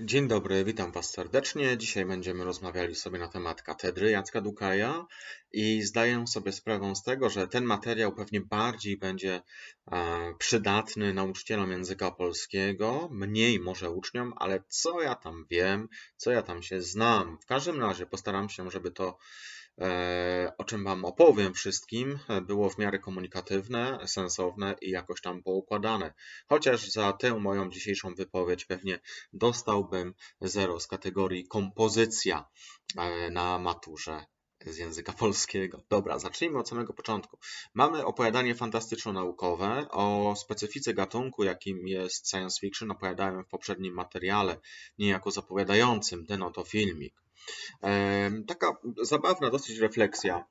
Dzień dobry, witam Was serdecznie. Dzisiaj będziemy rozmawiali sobie na temat katedry Jacka Dukaja i zdaję sobie sprawę z tego, że ten materiał pewnie bardziej będzie e, przydatny nauczycielom języka polskiego, mniej może uczniom, ale co ja tam wiem, co ja tam się znam. W każdym razie postaram się, żeby to o czym Wam opowiem wszystkim, e, było w miarę komunikatywne, sensowne i jakoś tam poukładane. Chociaż za tę moją dzisiejszą wypowiedź pewnie dostałbym zero z kategorii kompozycja e, na maturze z języka polskiego. Dobra, zacznijmy od samego początku. Mamy opowiadanie fantastyczno-naukowe o specyfice gatunku, jakim jest science fiction. Opowiadałem w poprzednim materiale, niejako zapowiadającym ten oto filmik. Taka zabawna dosyć refleksja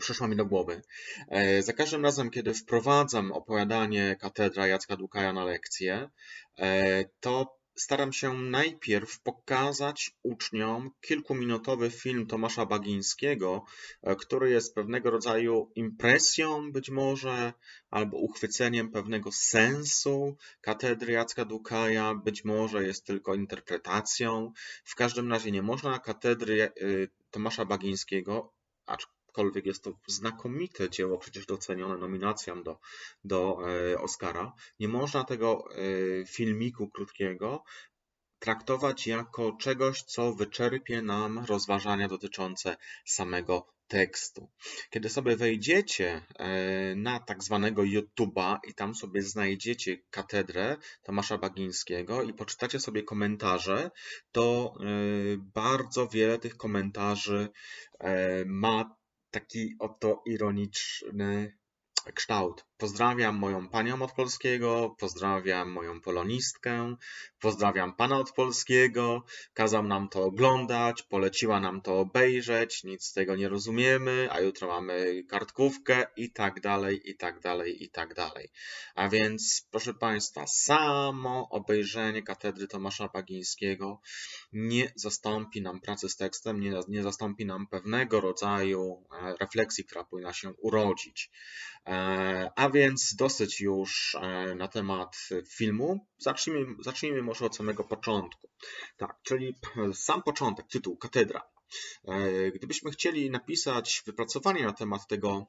przyszła mi do głowy. E, za każdym razem, kiedy wprowadzam opowiadanie katedra Jacka Dukaja na lekcję, e, to staram się najpierw pokazać uczniom kilkuminutowy film Tomasza Bagińskiego, e, który jest pewnego rodzaju impresją być może, albo uchwyceniem pewnego sensu katedry Jacka Dukaja, być może jest tylko interpretacją. W każdym razie nie można katedry e, Tomasza Bagińskiego, aczkolwiek aczkolwiek jest to znakomite dzieło, przecież docenione nominacją do, do e, Oscara, nie można tego e, filmiku krótkiego traktować jako czegoś, co wyczerpie nam rozważania dotyczące samego tekstu. Kiedy sobie wejdziecie e, na tak zwanego YouTube'a i tam sobie znajdziecie katedrę Tomasza Bagińskiego i poczytacie sobie komentarze, to bardzo wiele tych komentarzy ma taki oto ironiczny kształt. Pozdrawiam moją panią od polskiego, pozdrawiam moją polonistkę, pozdrawiam pana od polskiego, kazał nam to oglądać, poleciła nam to obejrzeć, nic z tego nie rozumiemy, a jutro mamy kartkówkę i tak dalej, i tak dalej, i tak dalej. A więc, proszę państwa, samo obejrzenie katedry Tomasza Bagińskiego nie zastąpi nam pracy z tekstem, nie, nie zastąpi nam pewnego rodzaju e, refleksji, która powinna się urodzić. E, więc dosyć już e, na temat filmu. Zacznijmy, zacznijmy może od samego początku. Tak, czyli sam początek, tytuł, katedra. E, gdybyśmy chcieli napisać wypracowanie na temat tego,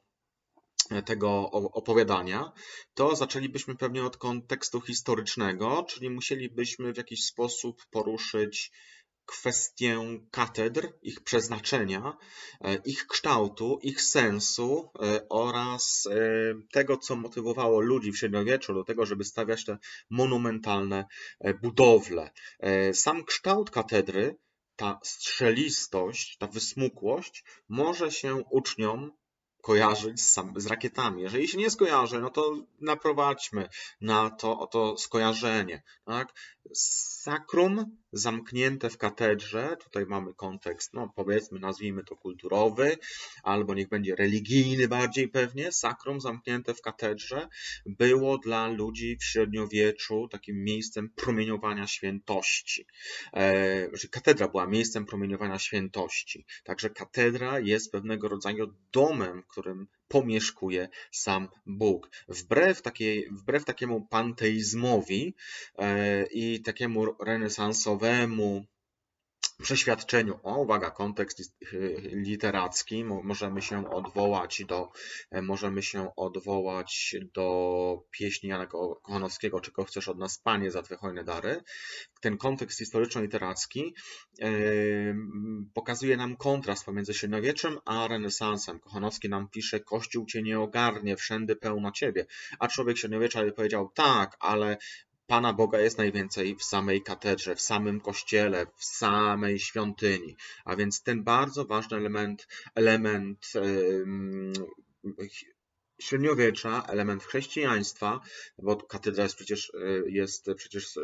tego opowiadania, to zaczęlibyśmy pewnie od kontekstu historycznego, czyli musielibyśmy w jakiś sposób poruszyć kwestię katedr, ich przeznaczenia, e, ich kształtu, ich sensu e, oraz e, tego, co motywowało ludzi w średniowieczu do tego, żeby stawiać te monumentalne budowle. Sam kształt katedry, ta strzelistość, ta wysmukłość może się uczniom kojarzyć z, z, rakietami. Jeżeli się nie skojarzy, no to naprowadźmy na to oto skojarzenie. Tak? Sakrum zamknięte w katedrze, tutaj mamy kontekst, no powiedzmy, nazwijmy to kulturowy, albo niech będzie religijny bardziej pewnie. Sakrum zamknięte w katedrze było dla ludzi w średniowieczu takim miejscem promieniowania świętości. E, znaczy katedra była miejscem promieniowania świętości. Także katedra jest pewnego rodzaju domem, w którym pomieszkuje sam Bóg. Wbrew, takiej, wbrew takiemu panteizmowi e, i takiemu renesansowemu przeświadczeniu, o uwaga, kontekst literacki, możemy się odwołać do, możemy się odwołać do pieśni Jana Kochanowskiego, czego chcesz od nas, Panie, za Twe hojne dary. Ten kontekst historyczno-literacki pokazuje nam kontrast pomiędzy średniowieczem a renesansem. Kochanowski nam pisze, Kościół Cię nie ogarnie, wszędy pełno Ciebie. A człowiek średniowiecza powiedział, tak, ale Pana Boga jest najwięcej w samej katedrze, w samym kościele, w samej świątyni. A więc ten bardzo ważny element, element średniowiecza, element chrześcijaństwa, bo katedra jest przecież, e, jest przecież e,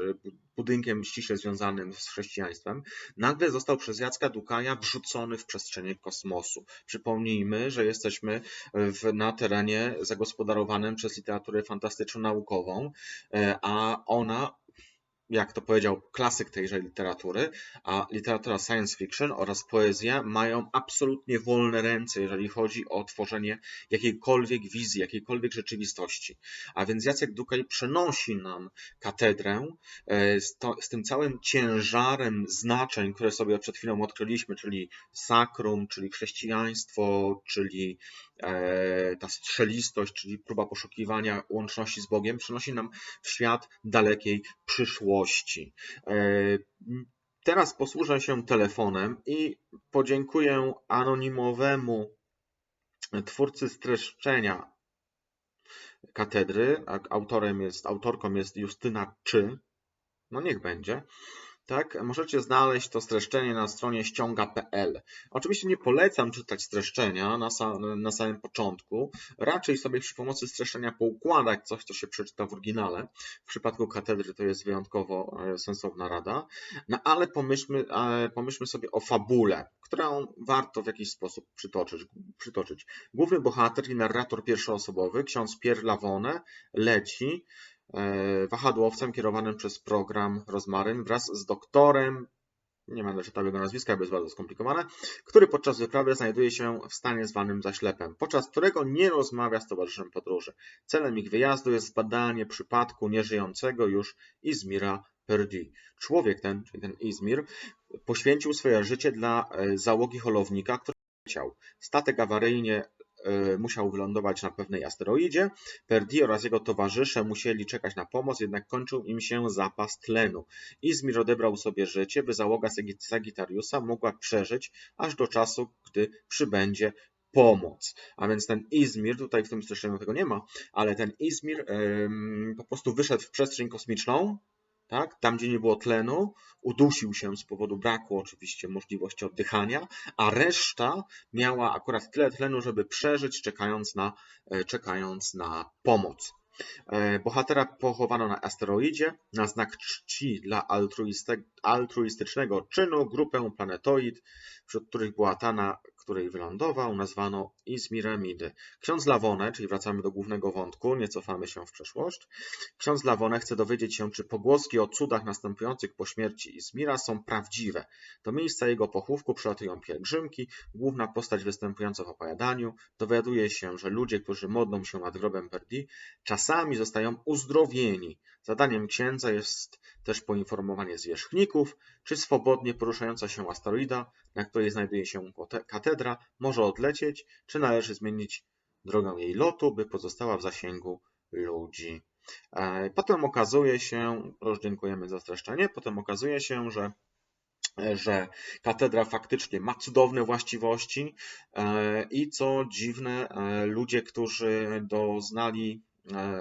budynkiem ściśle związanym z chrześcijaństwem, nagle został przez Jacka Dukaja wrzucony w przestrzenie kosmosu. Przypomnijmy, że jesteśmy w, na terenie zagospodarowanym przez literaturę fantastyczno-naukową, e, a ona jak to powiedział klasyk tejże literatury, a literatura science fiction oraz poezja mają absolutnie wolne ręce, jeżeli chodzi o tworzenie jakiejkolwiek wizji, jakiejkolwiek rzeczywistości. A więc Jacek Dukaj przenosi nam katedrę e, z, to, z tym całym ciężarem znaczeń, które sobie przed chwilą odkryliśmy, czyli sakrum, czyli chrześcijaństwo, czyli ta strzelistość, czyli próba poszukiwania łączności z Bogiem, przenosi nam w świat dalekiej przyszłości. E, teraz posłużę się telefonem i podziękuję anonimowemu twórcy streszczenia katedry. Autorem jest, autorką jest Justyna Czy. No niech będzie tak, możecie znaleźć to streszczenie na stronie ściąga.pl. Oczywiście nie polecam czytać streszczenia na, na samym początku, raczej sobie przy pomocy streszczenia poukładać coś, co się przeczyta w oryginale. W przypadku katedry to jest wyjątkowo e, sensowna rada, no ale pomyślmy, pomyślmy sobie o fabule, którą warto w jakiś sposób przytoczyć. przytoczyć. Główny bohater i narrator pierwszoosobowy, ksiądz Pierre Lavone, leci E, wahadłowcem kierowanym przez program Rozmaryn wraz z doktorem, nie będę czytał jego nazwiska, bo jest bardzo skomplikowane, który podczas wyprawy znajduje się w stanie zwanym zaślepem, podczas którego nie rozmawia z towarzyszem podróży. Celem ich wyjazdu jest zbadanie przypadku nieżyjącego już Izmira Perdi. Człowiek ten, czyli ten Izmir, poświęcił swoje życie dla e, załogi holownika, który leciał. Statek awaryjnie E, musiał wylądować na pewnej asteroidzie. Perdi oraz jego towarzysze musieli czekać na pomoc, jednak kończył im się zapas tlenu. Izmir odebrał sobie życie, by załoga Sagittariusa mogła przeżyć aż do czasu, gdy przybędzie pomoc. A więc ten Izmir, tutaj w tym streszczeniu tego nie ma, ale ten Izmir po prostu wyszedł w przestrzeń kosmiczną, tak? Tam, gdzie nie było tlenu, udusił się z powodu braku oczywiście możliwości oddychania, a reszta miała akurat tyle tlenu, żeby przeżyć, czekając na, e, czekając na pomoc. E, bohatera pochowano na asteroidzie na znak czci dla altruistycznego czynu grupę planetoid, wśród których była ta, na której wylądował, nazwano Izmiramidy. Ksiądz Lawone, czyli wracamy do głównego wątku, nie cofamy się w przeszłość. Ksiądz Lawone chce dowiedzieć się, czy pogłoski o cudach następujących po śmierci Izmira są prawdziwe. Do miejsca jego pochówku przylatują pielgrzymki, główna postać występująca w opowiadaniu dowiaduje się, że ludzie, którzy modlą się nad grobem Perdi, czasami zostają uzdrowieni. Zadaniem księdza jest też poinformowanie zwierzchników, czy swobodnie poruszająca się asteroida, na której znajduje się katedra, może odlecieć, czy należy zmienić drogę jej lotu, by pozostała w zasięgu ludzi. E, potem okazuje się, już dziękujemy za streszczenie, potem okazuje się, że że katedra faktycznie ma cudowne właściwości e, i co dziwne, e, ludzie, którzy doznali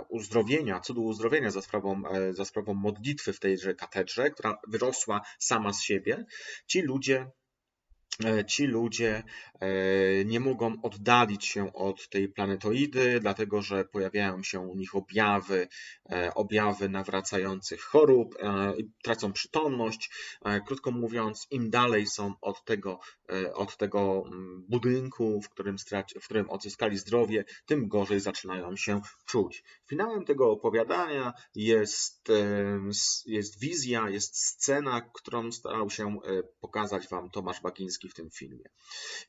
uzdrowienia, cudu uzdrowienia za sprawą, za sprawą modlitwy w tejże katedrze, która wyrosła sama z siebie, ci ludzie ci ludzie e, nie mogą oddalić się od tej planetoidy, dlatego że pojawiają się u nich objawy, e, objawy nawracających chorób, tracą przytomność. Krótko mówiąc, im dalej są od tego, od tego mm, budynku, w którym, straci, w którym odzyskali zdrowie, tym gorzej zaczynają się czuć. Finałem tego opowiadania jest, jest wizja, jest scena, którą starał się pokazać Wam Tomasz Bagiński w tym filmie.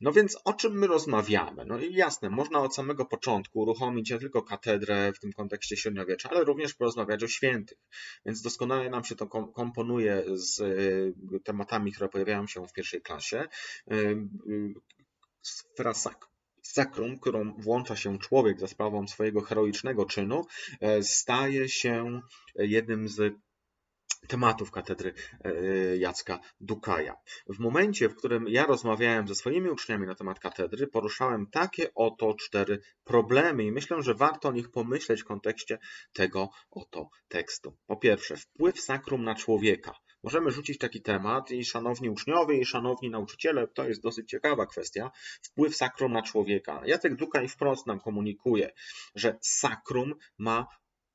No więc o czym my rozmawiamy? No i jasne, można od samego początku uruchomić nie tylko katedrę w tym kontekście średniowiecza, ale również porozmawiać o świętych. Więc doskonale nam się to komponuje z y, tematami, które pojawiają się w pierwszej klasie. Y, y, sfera sakrum, którą włącza się człowiek za sprawą swojego heroicznego czynu, staje się jednym z tematów katedry e, Jacka Dukaja. W momencie, w którym ja rozmawiałem ze swoimi uczniami na temat katedry, poruszałem takie oto cztery problemy i myślę, że warto o nich pomyśleć w kontekście tego oto tekstu. Po pierwsze, wpływ sakrum na człowieka. Możemy rzucić taki temat i szanowni uczniowie, i szanowni nauczyciele, to jest dosyć ciekawa kwestia, wpływ sakrum na człowieka. Jacek Dukaj wprost nam komunikuje, że sakrum ma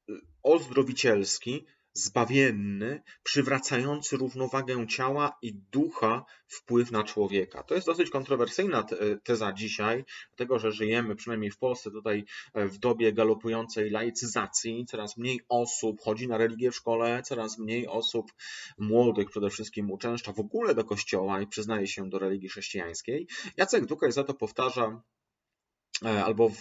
y, ozdrowicielski, zbawienny, przywracający równowagę ciała i ducha wpływ na człowieka. To jest dosyć kontrowersyjna teza dzisiaj, dlatego że żyjemy, przynajmniej w Polsce, tutaj e, w dobie galopującej laicyzacji. Coraz mniej osób chodzi na religię w szkole, coraz mniej osób młodych przede wszystkim uczęszcza w ogóle do kościoła i przyznaje się do religii chrześcijańskiej. Jacek Dukaj za to powtarza albo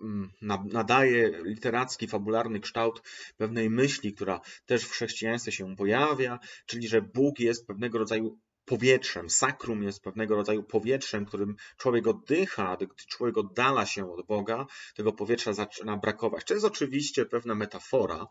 mm, nadaje literacki, fabularny kształt pewnej myśli, która też w chrześcijaństwie się pojawia, czyli że Bóg jest pewnego rodzaju powietrzem. Sakrum jest pewnego rodzaju powietrzem, którym człowiek oddycha, gdy człowiek oddala się od Boga, tego powietrza zaczyna brakować. To jest oczywiście pewna metafora.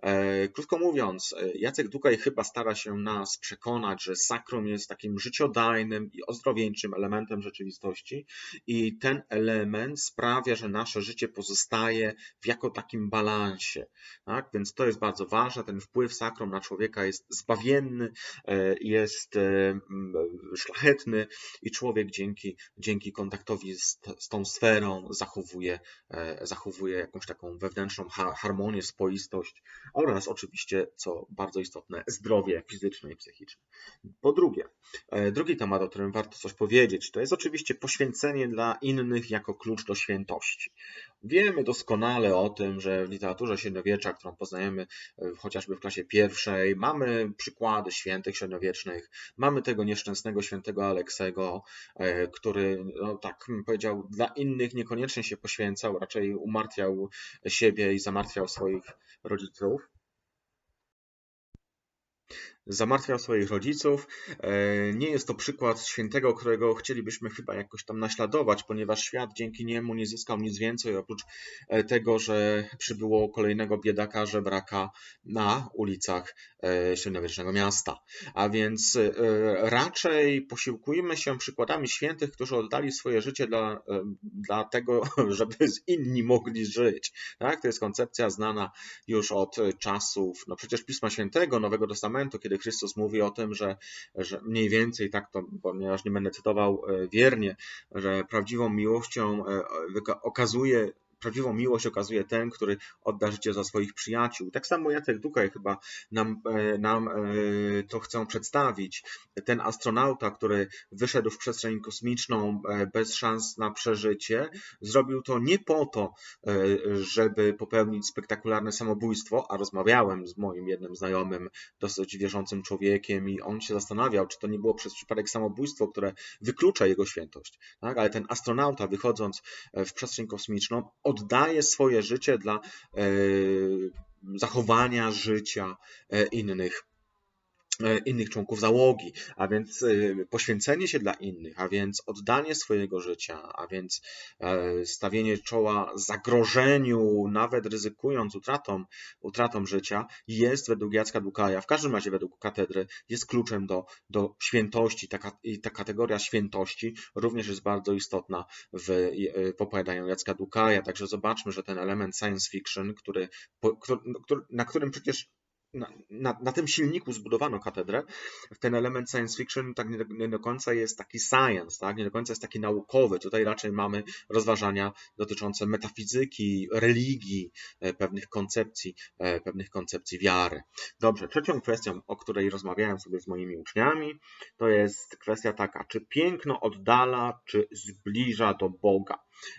E, krótko mówiąc, e, Jacek Dukaj chyba stara się nas przekonać, że sakrum jest takim życiodajnym i ozdrowieńczym elementem rzeczywistości i ten element sprawia, że nasze życie pozostaje w jako takim balansie. Tak? Więc to jest bardzo ważne. Ten wpływ sakrum na człowieka jest zbawienny, e, jest szlachetny i człowiek dzięki, dzięki kontaktowi z, z tą sferą zachowuje, e, zachowuje jakąś taką wewnętrzną harmonię, spoistość oraz oczywiście, co bardzo istotne, zdrowie fizyczne i psychiczne. Po drugie, e, drugi temat, o którym warto coś powiedzieć, to jest oczywiście poświęcenie dla innych jako klucz do świętości. Wiemy doskonale o tym, że w literaturze średniowiecza, którą poznajemy e, chociażby w klasie pierwszej, mamy przykłady świętych średniowiecznych, mamy tego nieszczęsnego świętego Aleksego, e, który, no tak powiedział, dla innych niekoniecznie się poświęcał, raczej umartwiał siebie i zamartwiał swoich rodziców zamartwiał swoich rodziców. E, nie jest to przykład świętego, którego chcielibyśmy chyba jakoś tam naśladować, ponieważ świat dzięki niemu nie zyskał nic więcej oprócz e, tego, że przybyło kolejnego biedaka, żebraka na ulicach e, średniowiecznego miasta. A więc raczej posiłkujmy się przykładami świętych, którzy oddali swoje życie dla, dla tego, żeby inni mogli żyć. Tak? To jest koncepcja znana już od czasów, no przecież Pisma Świętego, Nowego Testamentu, kiedy Chrystus mówi o tym, że, że mniej więcej tak to, ponieważ nie będę cytował e, wiernie, że prawdziwą miłością e, okazuje prawdziwą miłość okazuje ten, który odda życie za swoich przyjaciół. Tak samo Jacek Dukaj chyba nam, e, nam e, to chcą przedstawić. Ten astronauta, który wyszedł w przestrzeń kosmiczną e, bez szans na przeżycie, zrobił to nie po to, żeby popełnić spektakularne samobójstwo, a rozmawiałem z moim jednym znajomym, dosyć wierzącym człowiekiem i on się zastanawiał, czy to nie było przez przypadek samobójstwo, które wyklucza jego świętość. Tak? Ale ten astronauta wychodząc w przestrzeń kosmiczną oddaje swoje życie dla e, zachowania życia e, innych. E, innych członków załogi, a więc poświęcenie się dla innych, a więc oddanie swojego życia, a więc stawienie czoła zagrożeniu, nawet ryzykując utratą, utratą życia, jest według Jacka Dukaja, w każdym razie według katedry, jest kluczem do, do świętości. Ta, I ta kategoria świętości również jest bardzo istotna w, w opowiadaniu Jacka Dukaja, także zobaczmy, że ten element science fiction, który, który, na którym przecież na, na, tym silniku zbudowano katedrę, ten element science fiction tak nie do, nie do, końca jest taki science, tak? nie do końca jest taki naukowy. Tutaj raczej mamy rozważania dotyczące metafizyki, religii, e, pewnych koncepcji, e, pewnych koncepcji wiary. Dobrze, trzecią kwestią, o której rozmawiałem sobie z moimi uczniami, to jest kwestia taka, czy piękno oddala, czy zbliża do Boga.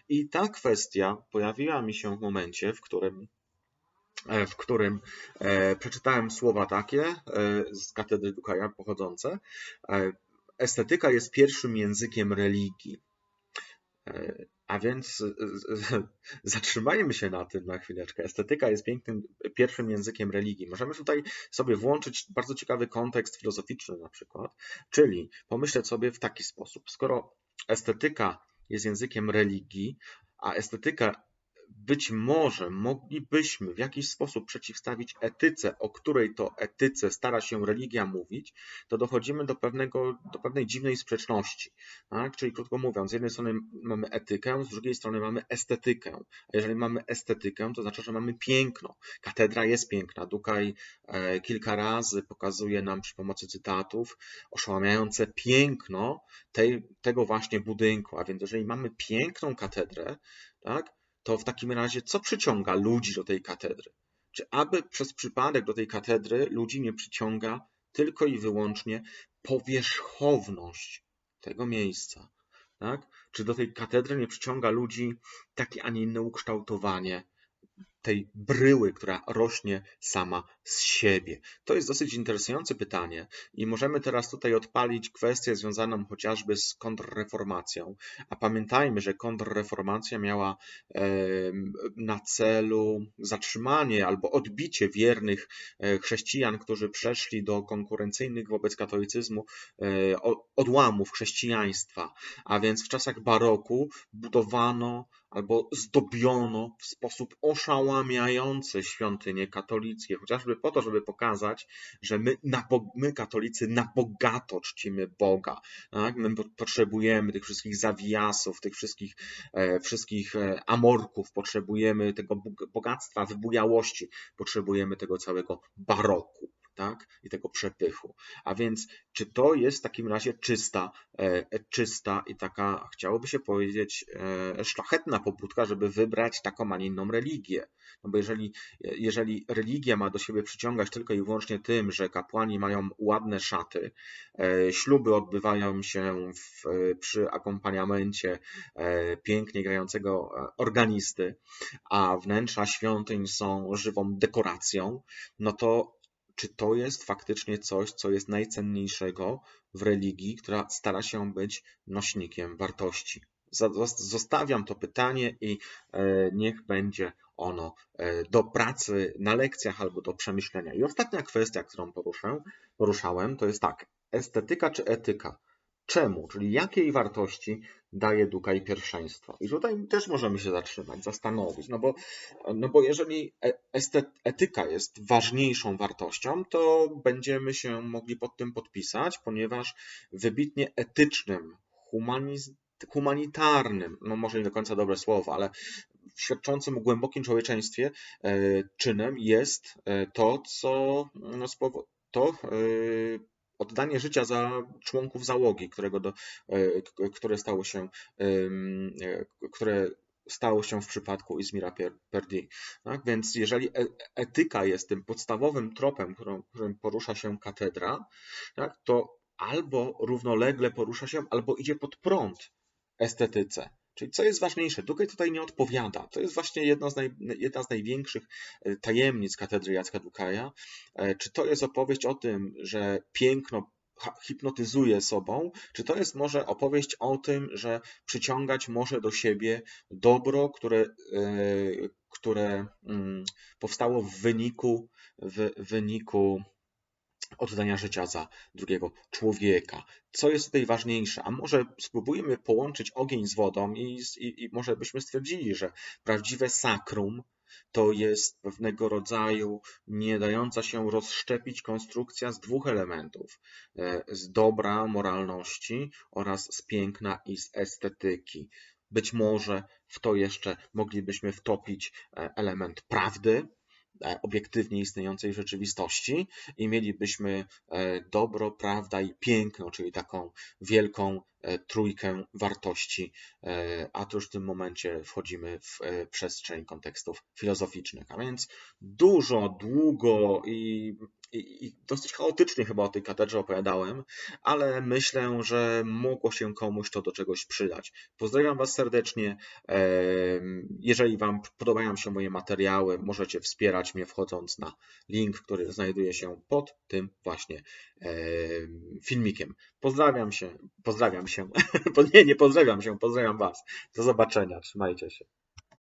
I ta kwestia pojawiła mi się w momencie, w którym w którym e, przeczytałem słowa takie e, z katedry Dukaja pochodzące. Estetyka jest pierwszym językiem religii. A więc zatrzymajmy się na tym na chwileczkę. Estetyka jest pięknym pierwszym językiem religii. Możemy tutaj sobie włączyć bardzo ciekawy kontekst filozoficzny na przykład, czyli pomyśleć sobie w taki sposób. Skoro estetyka jest językiem religii, a estetyka być może moglibyśmy w jakiś sposób przeciwstawić etyce, o której to etyce stara się religia mówić, to dochodzimy do, pewnego, do pewnej dziwnej sprzeczności. Tak? Czyli krótko mówiąc, z jednej strony mamy etykę, z drugiej strony mamy estetykę. A jeżeli mamy estetykę, to znaczy, że mamy piękno. Katedra jest piękna. Dukaj e, kilka razy pokazuje nam przy pomocy cytatów oszałamiające piękno tej, tego właśnie budynku. A więc jeżeli mamy piękną katedrę, tak, to w takim razie co przyciąga ludzi do tej katedry? czy aby przez przypadek do tej katedry ludzi nie przyciąga tylko i wyłącznie powierzchowność tego miejsca. Tak? Czy do tej katedry nie przyciąga ludzi takie, a nie inne ukształtowanie tej bryły, która rośnie sama z siebie? To jest dosyć interesujące pytanie i możemy teraz tutaj odpalić kwestię związaną chociażby z kontrreformacją. A pamiętajmy, że kontrreformacja miała na celu zatrzymanie albo odbicie wiernych e, chrześcijan, którzy przeszli do konkurencyjnych wobec katolicyzmu e, odłamów chrześcijaństwa. A więc w czasach baroku budowano albo zdobiono w sposób oszałamiający świątynie katolickie, chociażby po to, żeby pokazać, że my, na, my katolicy na bogato czcimy Boga. Tak? My potrzebujemy tych wszystkich zawijasów, tych wszystkich, e, wszystkich e, amorków, potrzebujemy tego bogactwa, wybujałości, potrzebujemy tego całego baroku tak? i tego przepychu. A więc, czy to jest w takim razie czysta, e, czysta i taka, chciałoby się powiedzieć, e, szlachetna pobudka, żeby wybrać taką, a nie inną religię? No bo jeżeli, jeżeli religia ma do siebie przyciągać tylko i wyłącznie tym, że kapłani mają ładne szaty, e, śluby odbywają się w, przy akompaniamencie pięknie grającego organisty, a wnętrza świątyń są żywą dekoracją, no to czy to jest faktycznie coś, co jest najcenniejszego w religii, która stara się być nośnikiem wartości? Zostawiam to pytanie i e, niech będzie ono e, do pracy na lekcjach albo do przemyślenia. I ostatnia kwestia, którą poruszę, poruszałem, to jest tak: estetyka czy etyka? Czemu? Czyli jakiej wartości daje Dukaj pierwszeństwo? I tutaj też możemy się zatrzymać, zastanowić, no bo, no bo jeżeli e, etyka jest ważniejszą wartością, to będziemy się mogli pod tym podpisać, ponieważ wybitnie etycznym, humanitarnym, no może nie do końca dobre słowo, ale świadczącym o głębokim człowieczeństwie e, czynem jest e, to, co no, to oddanie życia za członków załogi, którego do, e, które stało się, e, które stało się w przypadku Izmira Perdi. Tak? Więc jeżeli e, etyka jest tym podstawowym tropem, którym, porusza się katedra, tak, to albo równolegle porusza się, albo idzie pod prąd estetyce. Czyli co jest ważniejsze? Dukaj tutaj nie odpowiada. To jest właśnie jedna z, naj, jedna z największych e, tajemnic katedry Jacka Dukaja. E, czy to jest opowieść o tym, że piękno hipnotyzuje sobą, czy to jest może opowieść o tym, że przyciągać może do siebie dobro, które, e, które mm, powstało w wyniku, w wyniku oddania życia za drugiego człowieka. Co jest tutaj ważniejsze? A może spróbujemy połączyć ogień z wodą i, i, i może byśmy stwierdzili, że prawdziwe sakrum to jest pewnego rodzaju nie dająca się rozszczepić konstrukcja z dwóch elementów: e, z dobra, moralności oraz z piękna i z estetyki. Być może w to jeszcze moglibyśmy wtopić e, element prawdy, obiektywnie istniejącej rzeczywistości i mielibyśmy e, dobro, prawda i piękno, czyli taką wielką e, trójkę wartości, a tu już w tym momencie wchodzimy w przestrzeń kontekstów filozoficznych. A więc dużo, długo i i, dosyć chaotycznie chyba o tej katedrze opowiadałem, ale myślę, że mogło się komuś to do czegoś przydać. Pozdrawiam Was serdecznie. Jeżeli Wam podobają się moje materiały, możecie wspierać mnie wchodząc na link, który znajduje się pod tym właśnie filmikiem. Pozdrawiam się, pozdrawiam się. Nie, nie pozdrawiam się, pozdrawiam Was. Do zobaczenia, trzymajcie się.